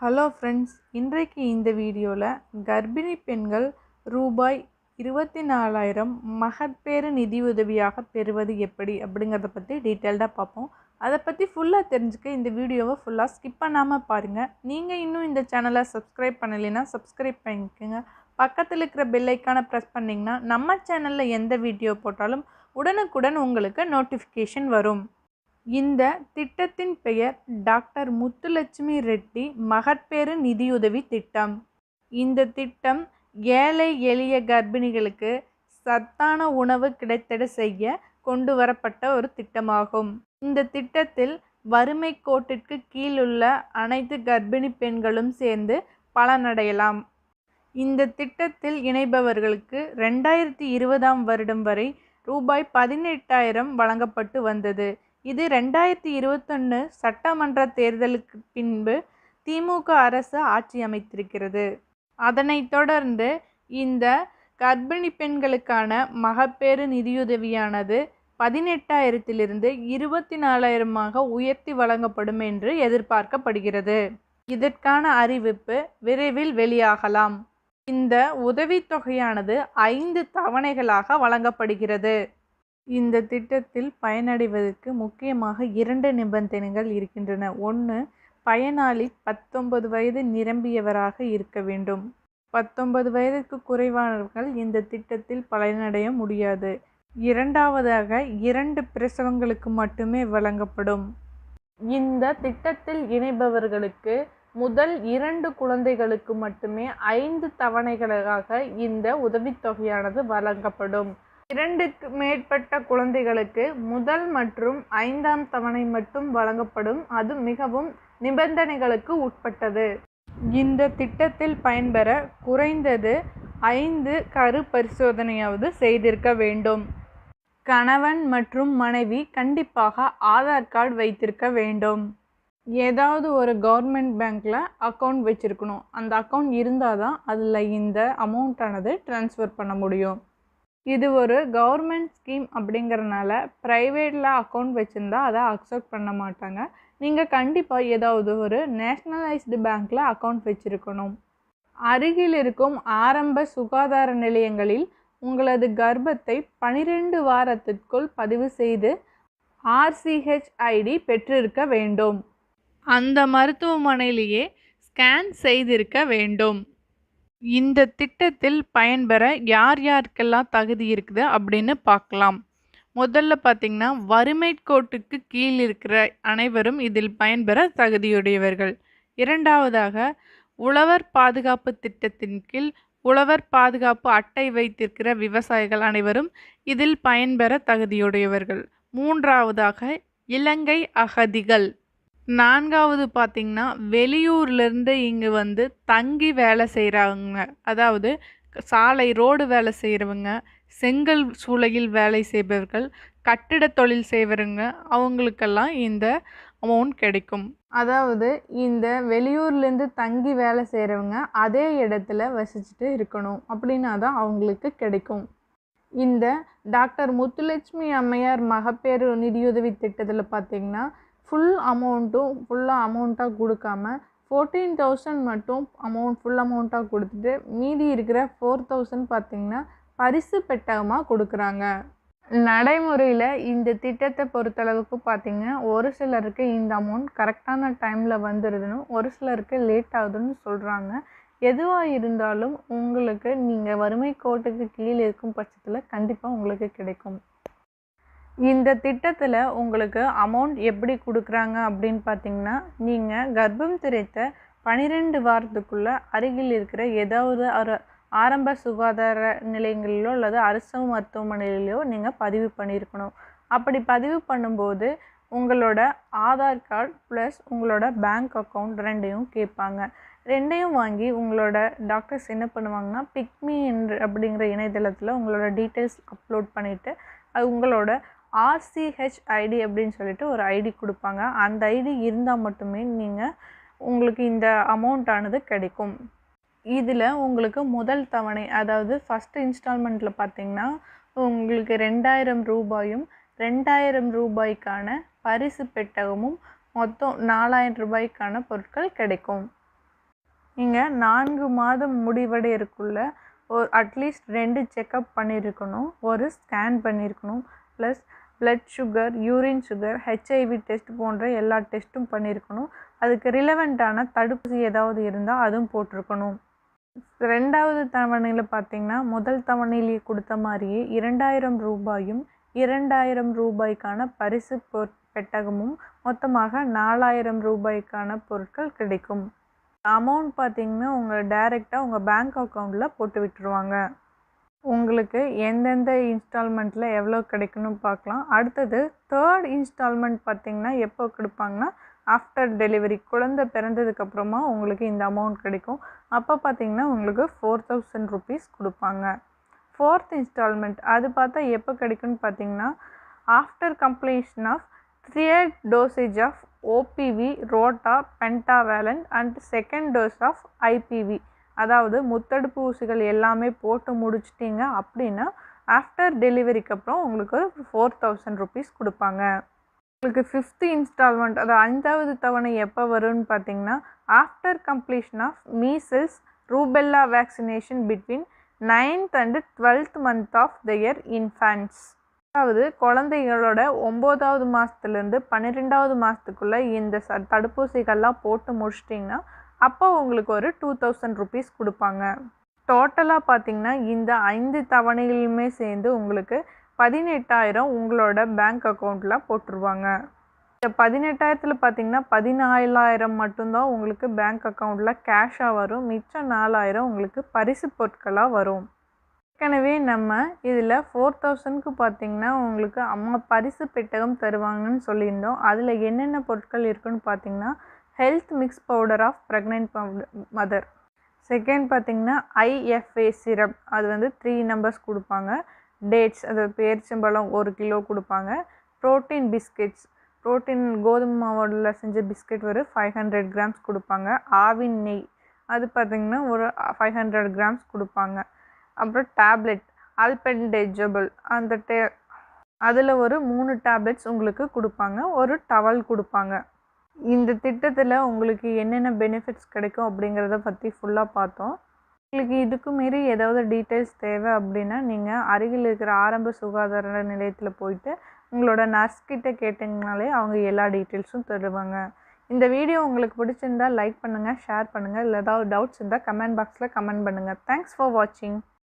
Hello friends இன்றைக்கு இந்த வீடியோவில் கர்ப்பிணி பெண்கள் ரூபாய் இருபத்தி நாலாயிரம் மகப்பேறு நிதி உதவியாக பெறுவது எப்படி அப்படிங்கிறத பற்றி டீட்டெயில்டாக பார்ப்போம். அதை பற்றி ஃபுல்லாக தெரிஞ்சுக்க இந்த வீடியோவை ஃபுல்லாக ஸ்கிப் பண்ணாமல் பாருங்கள் நீங்கள் இன்னும் இந்த சேனலை சப்ஸ்கிரைப் பண்ணலைன்னா சப்ஸ்கிரைப் பண்ணிக்கோங்க. பக்கத்தில் இருக்கிற பெல்லைக்கான ப்ரெஸ் பண்ணிங்கன்னா நம்ம சேனலில் எந்த வீடியோ போட்டாலும் உடனுக்குடன் உங்களுக்கு நோட்டிஃபிகேஷன் வரும். இந்த திட்டத்தின் பெயர் டாக்டர் முத்துலட்சுமி ரெட்டி மகப்பேறு நிதியுதவி திட்டம். இந்த திட்டம் ஏழை எளிய கர்ப்பிணிகளுக்கு சத்தான உணவு கிடைத்திட செய்ய கொண்டு வரப்பட்ட ஒரு திட்டமாகும். இந்த திட்டத்தில் வறுமை கோட்டிற்கு கீழுள்ள அனைத்து கர்ப்பிணி பெண்களும் சேர்ந்து பலனடையலாம். இந்த திட்டத்தில் இணைபவர்களுக்கு ரெண்டாயிரத்தி இருபதாம் வருடம் வரை ரூபாய் பதினெட்டாயிரம் வழங்கப்பட்டு வந்தது. இது ரெண்டாயிரத்தி இருபத்தொன்று சட்டமன்ற தேர்தலுக்கு பின்பு திமுக அரசு ஆட்சி அமைத்திருக்கிறது. அதனைத் தொடர்ந்து இந்த கர்ப்பிணி பெண்களுக்கான மகப்பேறு நிதியுதவியானது பதினெட்டாயிரத்திலிருந்து இருபத்தி நாலாயிரமாக உயர்த்தி வழங்கப்படும் என்று எதிர்பார்க்கப்படுகிறது. இதற்கான அறிவிப்பு விரைவில் வெளியாகலாம். இந்த உதவித்தொகையானது ஐந்து தவணைகளாக வழங்கப்படுகிறது. இந்த திட்டத்தில் பயனடைவதற்கு முக்கியமாக இரண்டு நிபந்தனைகள் இருக்கின்றன. ஒன்று பயனாளி பத்தொன்பது வயது நிரம்பியவராக இருக்க வேண்டும். பத்தொன்பது வயதுக்கு குறைவானவர்கள் இந்த திட்டத்தில் பயனடைய முடியாது. இரண்டாவதாக இரண்டு பிரசவங்களுக்கு மட்டுமே வழங்கப்படும். இந்த திட்டத்தில் இணைபவர்களுக்கு முதல் இரண்டு குழந்தைகளுக்கு மட்டுமே ஐந்து தவணைகளாக இந்த உதவித்தொகையானது வழங்கப்படும். இரண்டுக்கு மேற்பட்ட குழந்தைகளுக்கு முதல் மற்றும் ஐந்தாம் தவணை மட்டும் வழங்கப்படும். அது மிகவும் நிபந்தனைகளுக்கு உட்பட்டது. இந்த திட்டத்தில் பயன்பெற குறைந்தது ஐந்து கரு பரிசோதனையாவது செய்திருக்க வேண்டும். கணவன் மற்றும் மனைவி கண்டிப்பாக ஆதார் கார்டு வைத்திருக்க வேண்டும். ஏதாவது ஒரு கவர்மெண்ட் பேங்க்கில் அக்கௌண்ட் வச்சுருக்கணும். அந்த அக்கௌண்ட் இருந்தால் தான் அதில் இந்த அமௌண்ட்டானது ட்ரான்ஸ்ஃபர் பண்ண முடியும். இது ஒரு கவர்மெண்ட் ஸ்கீம் அப்படிங்கிறனால ப்ரைவேட்டில் அக்கௌண்ட் வச்சுருந்தா அதை அக்செப்ட் பண்ண மாட்டாங்க. நீங்கள் கண்டிப்பாக ஏதாவது ஒரு நேஷ்னலைஸ்டு பேங்க்கில் அக்கௌண்ட் வச்சுருக்கணும். அருகில் இருக்கும் ஆரம்ப சுகாதார நிலையங்களில் உங்களது கர்ப்பத்தை பனிரெண்டு வாரத்திற்குள் பதிவு செய்து ஆர்சிஹெச் ஐடி பெற்றிருக்க வேண்டும். அந்த மருத்துவமனையிலேயே ஸ்கேன் செய்திருக்க வேண்டும். இந்த திட்டத்தில் பயன்பெற யார் யாருக்கெல்லாம் தகுதி இருக்குது அப்படின்னு பார்க்கலாம். முதல்ல பார்த்திங்கன்னா வறுமை கோட்டுக்கு கீழ் இருக்கிற அனைவரும் இதில் பயன்பெற தகுதியுடையவர்கள். இரண்டாவதாக உழவர் பாதுகாப்பு திட்டத்தின் கீழ் உழவர் பாதுகாப்பு அட்டை வைத்திருக்கிற விவசாயிகள் அனைவரும் இதில் பயன்பெற தகுதியுடையவர்கள். மூன்றாவதாக இலங்கை அகதிகள். நான்காவது பார்த்திங்கன்னா வெளியூர்லேருந்து இங்கே வந்து தங்கி வேலை செய்கிறவங்க அதாவது சாலை ரோடு வேலை செய்கிறவங்க செங்கல் சூளையில் வேலை செய்பவர்கள் கட்டிட தொழில் செய்கிறவங்க அவங்களுக்கெல்லாம் இந்த அமௌண்ட் கிடைக்கும். அதாவது இந்த வெளியூர்லேருந்து தங்கி வேலை செய்கிறவங்க அதே இடத்துல வசிச்சுட்டு இருக்கணும் அப்படின்னா தான் அவங்களுக்கு கிடைக்கும். இந்த டாக்டர் முத்துலட்சுமி அம்மையார் மகப்பேறு நிதியுதவி திட்டத்தில் பார்த்திங்கன்னா ஃபுல் அமௌண்ட்டும் ஃபுல்லாக அமௌண்ட்டாக கொடுக்காம ஃபோர்டீன் தௌசண்ட் மட்டும் அமௌண்ட் ஃபுல் அமௌண்ட்டாக கொடுத்துட்டு மீதி இருக்கிற ஃபோர் தௌசண்ட் பார்த்திங்கன்னா பரிசு பெட்டகமாக கொடுக்குறாங்க. நடைமுறையில் இந்த திட்டத்தை பொறுத்தளவுக்கு பார்த்திங்கன்னா ஒரு சிலருக்கு இந்த அமௌண்ட் கரெக்டான டைமில் வந்துடுதுன்னு ஒரு சிலருக்கு லேட் ஆகுதுன்னு சொல்கிறாங்க எதுவாக இருந்தாலும் உங்களுக்கு நீங்கள் வறுமை கோட்டுக்கு கீழே இருக்கும் பட்சத்தில் கண்டிப்பாக உங்களுக்கு கிடைக்கும். இந்த திட்டத்தில் உங்களுக்கு அமௌண்ட் எப்படி கொடுக்குறாங்க அப்படின்னு பார்த்தீங்கன்னா நீங்கள் கர்ப்பம் திரைத்த பனிரெண்டு வாரத்துக்குள்ளே அருகில் இருக்கிற ஏதாவது ஒரு ஆரம்ப சுகாதார நிலையங்களிலோ அல்லது அரசு மருத்துவமனையிலையோ நீங்கள் பதிவு பண்ணியிருக்கணும் அப்படி பதிவு பண்ணும்போது உங்களோட ஆதார் கார்டு ப்ளஸ் உங்களோட பேங்க் அக்கௌண்ட் ரெண்டையும் கேட்பாங்க. ரெண்டையும் வாங்கி உங்களோட டாக்டர்ஸ் என்ன பண்ணுவாங்கன்னா பிக்மி என்று அப்படிங்கிற இணையதளத்தில் உங்களோட டீட்டெயில்ஸ் அப்லோட் பண்ணிவிட்டு அது உங்களோட ஆர்சிஹெச் ஐடி அப்படின்னு சொல்லிட்டு ஒரு ஐடி கொடுப்பாங்க. அந்த ஐடி இருந்தால் மட்டுமே நீங்கள் உங்களுக்கு இந்த அமௌண்ட்டானது கிடைக்கும். இதில் உங்களுக்கு முதல் தவணை அதாவது ஃபஸ்ட்டு இன்ஸ்டால்மெண்ட்டில் பார்த்திங்கன்னா உங்களுக்கு ரெண்டாயிரம் ரூபாயும் ரெண்டாயிரம் ரூபாய்க்கான பரிசு பெட்டகமும் மொத்தம் நாலாயிரம் ரூபாய்க்கான பொருட்கள் கிடைக்கும். நீங்கள் நான்கு மாதம் முடிவடையறக்குள்ள ஒரு அட்லீஸ்ட் ரெண்டு செக்கப் பண்ணியிருக்கணும் ஒரு ஸ்கேன் பண்ணியிருக்கணும் plus blood sugar urine sugar HIV test போன்ற எல்லா டெஸ்ட்டும் பண்ணியிருக்கணும் அதுக்கு ரிலவெண்ட்டான தடுப்பூசி ஏதாவது இருந்தால் அதுவும் போட்டிருக்கணும். ரெண்டாவது தவணையில் பார்த்தீங்கன்னா முதல் தவணையிலேயே கொடுத்த மாதிரியே இரண்டாயிரம் ரூபாயும் இரண்டாயிரம் ரூபாய்க்கான பரிசு பொ பெட்டகமும் மொத்தமாக நாலாயிரம் ரூபாய்க்கான பொருட்கள் கிடைக்கும். அமௌண்ட் பார்த்தீங்கன்னா உங்கள் டைரெக்டாக உங்கள் பேங்க் அக்கௌண்ட்டில் போட்டு விட்டுருவாங்க. உங்களுக்கு எந்தெந்த இன்ஸ்டால்மெண்ட்டில் எவ்வளோ கிடைக்கணும் பார்க்கலாம். அடுத்தது தேர்ட் இன்ஸ்டால்மெண்ட் பார்த்தீங்கன்னா எப்போ கொடுப்பாங்கன்னா ஆஃப்டர் டெலிவரி குழந்தை பிறந்ததுக்கப்புறமா உங்களுக்கு இந்த அமௌண்ட் கிடைக்கும். அப்போ பார்த்தீங்கன்னா உங்களுக்கு ஃபோர் தௌசண்ட் ருபீஸ் கொடுப்பாங்க. ஃபோர்த் இன்ஸ்டால்மெண்ட் அது பார்த்தா எப்போ கிடைக்கும்னு பார்த்தீங்கன்னா after completion of third dosage of OPV rota pentavalent and second dose of IPV அதாவது முத்தடுப்பு ஊசிகள் எல்லாமே போட்டு முடிச்சிட்டிங்க அப்படின்னா ஆஃப்டர் டெலிவரிக்கு அப்புறம் உங்களுக்கு ஃபோர் தௌசண்ட் ருபீஸ் கொடுப்பாங்க. உங்களுக்கு ஃபிஃப்த்து இன்ஸ்டால்மெண்ட் அது ஐந்தாவது தவணை எப்போ வரும்னு பார்த்தீங்கன்னா after completion of measles rubella vaccination between ninth and twelfth month of the year infants அதாவது குழந்தைகளோட ஒம்போதாவது மாதத்துலேருந்து பன்னிரெண்டாவது மாதத்துக்குள்ளே இந்த ச தடுப்பூசிகள்லாம் போட்டு முடிச்சிட்டிங்கன்னா அப்போ உங்களுக்கு ஒரு டூ தௌசண்ட் ருபீஸ் கொடுப்பாங்க. டோட்டலாக பார்த்தீங்கன்னா இந்த ஐந்து தவணைகளுமே சேர்ந்து உங்களுக்கு பதினெட்டாயிரம் உங்களோட பேங்க் அக்கௌண்ட்டில் போட்டுருவாங்க. இந்த பதினெட்டாயிரத்தில் பார்த்தீங்கன்னா பதினாலாயிரம் மட்டும்தான் உங்களுக்கு பேங்க் அக்கௌண்ட்டில் கேஷாக வரும். மிச்சம் நாலாயிரம் உங்களுக்கு பரிசு பொருட்களாக வரும். ஏற்கனவே நம்ம இதில் ஃபோர் தௌசண்ட்க்கு பார்த்தீங்கன்னா உங்களுக்கு அம்மா பரிசு பெட்டகம் தருவாங்கன்னு சொல்லியிருந்தோம். அதில் என்னென்ன பொருட்கள் இருக்குன்னு பார்த்தீங்கன்னா health mix powder of pregnant powder mother second பார்த்தீங்கன்னா ஐஎஃப்ஏ சிரப் அது வந்து த்ரீ நம்பர்ஸ் கொடுப்பாங்க. டேட்ஸ் அது பேரிச்சம்பழம் ஒரு கிலோ கொடுப்பாங்க. ப்ரோட்டீன் பிஸ்கெட்ஸ் ப்ரோட்டீன் கோதுமை மாவோடில் செஞ்ச பிஸ்கெட் ஒரு ஃபைவ் ஹண்ட்ரட் கிராம்ஸ் கொடுப்பாங்க. ஆவின் நெய். அது பார்த்திங்கன்னா ஒரு ஃபைவ் ஹண்ட்ரட் கிராம்ஸ் கொடுப்பாங்க. அப்புறம் டேப்லெட் அல்பென்டேஜபிள் அந்த டே அதில் ஒரு மூணு டேப்லெட்ஸ் உங்களுக்கு கொடுப்பாங்க. ஒரு டவல் கொடுப்பாங்க. இந்த திட்டத்தில் உங்களுக்கு என்னென்ன பெனிஃபிட்ஸ் கிடைக்கும் அப்படிங்கிறத பற்றி ஃபுல்லாக பார்த்தோம். உங்களுக்கு இதுக்கு மீறி ஏதாவது டீட்டெயில்ஸ் தேவை அப்படின்னா நீங்கள் அருகில் இருக்கிற ஆரம்ப சுகாதார நிலையத்தில் போயிட்டு உங்களோட நர்ஸ்கிட்ட கேட்டிங்கனாலே அவங்க எல்லா டீட்டெயில்ஸும் தருவாங்க. இந்த வீடியோ உங்களுக்கு பிடிச்சிருந்தால் லைக் பண்ணுங்கள் ஷேர் பண்ணுங்கள் இல்லை ஏதாவது டவுட்ஸ் இருந்தால் கமெண்ட் பாக்ஸில் கமெண்ட் பண்ணுங்கள் தேங்க்ஸ் ஃபார் வாட்சிங்